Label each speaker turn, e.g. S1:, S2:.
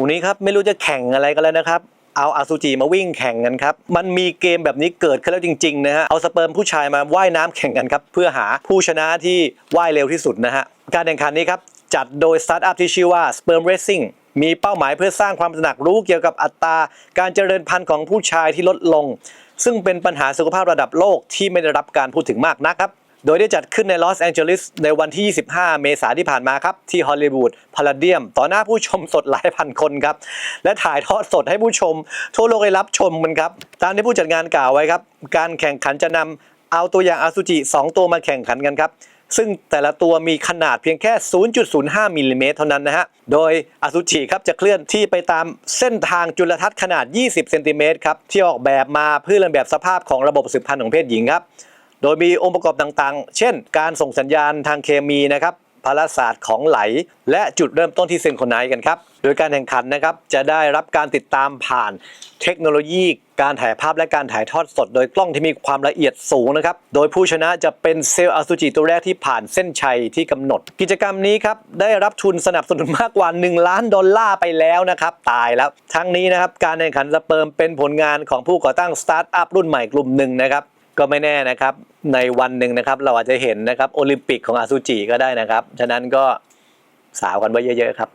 S1: วันนี้ครับไม่รู้จะแข่งอะไรกันแล้วนะครับ เอาอาซูจิมาวิ่งแข่งกันครับ มันมีเกมแบบนี้เกิดขึ้นแล้วจริงๆนะฮะ เอาสเปิร์มผู้ชายมาว่ายน้ำแข่งกันครับ เพื่อหาผู้ชนะที่ว่ายเร็วที่สุดนะฮะ การแข่งขันนี้ครับจัดโดยสตาร์ทอัพที่ชื่อว่า Sperm Racing มีเป้าหมายเพื่อสร้างความตระหนักรู้เกี่ยวกับอัตราการเจริญพันธุ์ของผู้ชายที่ลดลง ซึ่งเป็นปัญหาสุขภาพระดับโลกที่ไม่ได้รับการพูดถึงมากนักครับ โดยได้จัดขึ้นในลอสแองเจลิสในวันที่ 25 เมษายนที่ผ่านมาครับ ที่ฮอลลีวูดพาราเดียม ต่อหน้าผู้ชมสดหลายพันคนครับ และถ่ายทอดสดให้ผู้ชม ทั่วโลกได้รับชมมันครับ ตามที่ผู้จัดงานกล่าวไว้ครับ การแข่งขันจะนำเอาตัวอย่างอาซูจิ 2 ตัวมาแข่งขันกันครับซึ่งแต่ละตัวมีขนาดเพียงแค่ 0.05 มิลลิเมตรเท่านั้นนะฮะ โดยอาซูจิครับจะเคลื่อนที่ไปตามเส้นทางจุลทรรศน์ขนาด 20 เซนติเมตรครับ ที่ออกแบบมาเพื่อเลียนแบบสภาพของระบบสืบพันธุ์ของเพศหญิงครับ โดยมีองค์ประกอบต่างๆ เช่น การส่งสัญญาณทางเคมีนะครับพาราศาสตร์ของไหล และจุดเริ่มต้นที่เซนโคไนต์กันครับ โดยการแข่งขันนะครับจะได้รับการติดตามผ่านเทคโนโลยี การถ่ายภาพและการถ่ายทอดสด โดยกล้องที่มีความละเอียดสูงนะครับ โดยผู้ชนะจะเป็นเซลล์อสุจิตัวแรกที่ผ่านเส้นชัยที่กำหนด กิจกรรมนี้ครับได้รับทุนสนับสนุนมากกว่า 1 ล้านดอลลาร์ไปแล้วนะครับ ตายแล้ว ทั้งนี้นะครับการแข่งขันสเปิร์มเป็นผลงานของผู้ก่อตั้งสตาร์ทอัพรุ่นใหม่กลุ่มหนึ่งนะครับ ก็ไม่แน่นะครับ ในวันหนึ่งนะครับ เราอาจจะเห็นนะครับโอลิมปิกของอาซูจิก็ได้นะครับ ฉะนั้นก็สาวกันไว้เยอะๆครับ